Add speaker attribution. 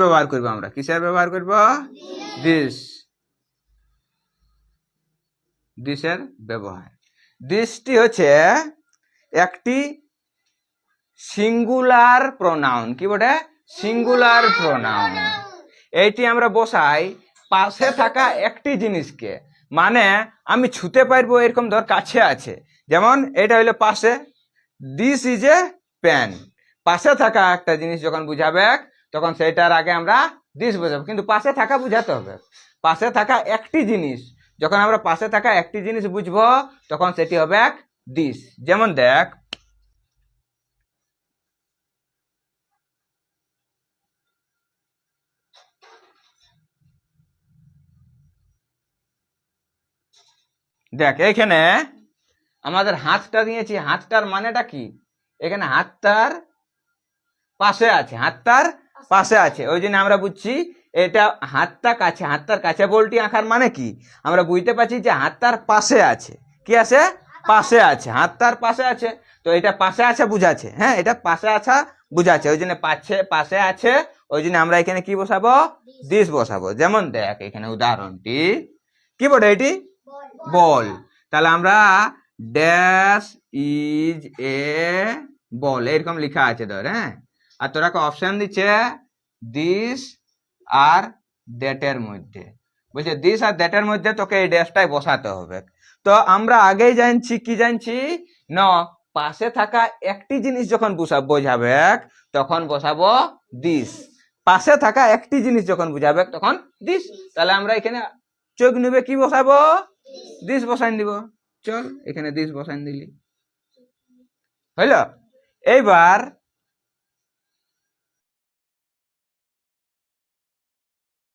Speaker 1: ব্যবহার করব আমরা? কিসের ব্যবহার করব? দিস। দিসের ব্যবহার। দিসটি হচ্ছে একটি সিঙ্গুলার প্রোনাউন। কি বটে? Singular pronoun. এইটি আমরা বসাই পাশে থাকা একটি জিনিসকে। মানে আমি ছুতে পারব এরকম ধর কাছে আছে। যেমন এটা হইল পাশে। This is a pen. পাশে থাকা একটা জিনিস যখন বুঝাবে তখন সেটার আগে আমরা দিস বোঝাবো। কিন্তু পাশে থাকা বুঝাতে হবে। পাশে থাকা একটি জিনিস, যখন আমরা পাশে থাকা একটি জিনিস বুঝব, তখন সেটি হবে এক দিস। যেমন দেখ দেখ এখানে আমাদের হাতটা দিয়েছি, হাতটার মানেটা কি? এখানে হাতটার পাশে আছে, হাতটার পাশে আছে। ওই জন্য আমরা বুঝছি এটা হাতটা কাছে, হাতটার কাছে বলটি আঁকার মানে কি? আমরা বুঝতে পারছি যে হাতটার পাশে আছে। কি আছে? পাশে আছে। হাতটার পাশে আছে। তো এটা পাশে আছে বুঝাচ্ছে। হ্যাঁ এটা পাশে আছে বুঝাচ্ছে। ওই জন্য পাশে পাশে আছে। ওই জন্য আমরা এখানে কি বসাবো? দিস বসাবো। যেমন দেখ, এখানে উদাহরণটি। কি বলে এটি? বল। তাহলে আমরা ড্যাশ ইজ এ বল এরকম লেখা আছে ধর হ্যাঁ? আর তোরা অপশন দিচ্ছে দিস আর দ্যাটের মধ্যে। বলছে দিস আর দ্যাটের মধ্যে তোকে এই ড্যাশটাই বসাতে হবে। তো আমরা আগেই জানছি, কি জানছি? ন, পাশে থাকা একটি জিনিস যখন বুঝা- বোঝাবে তখন বসাবো দিস পাশে থাকা একটি জিনিস যখন বুঝাবে তখন দিস তাহলে আমরা এখানে চোখ নেবে কি বসাবো? দিস বসাইন দিব চল, এখানে দিস বসাইন দিলি হইল এইবার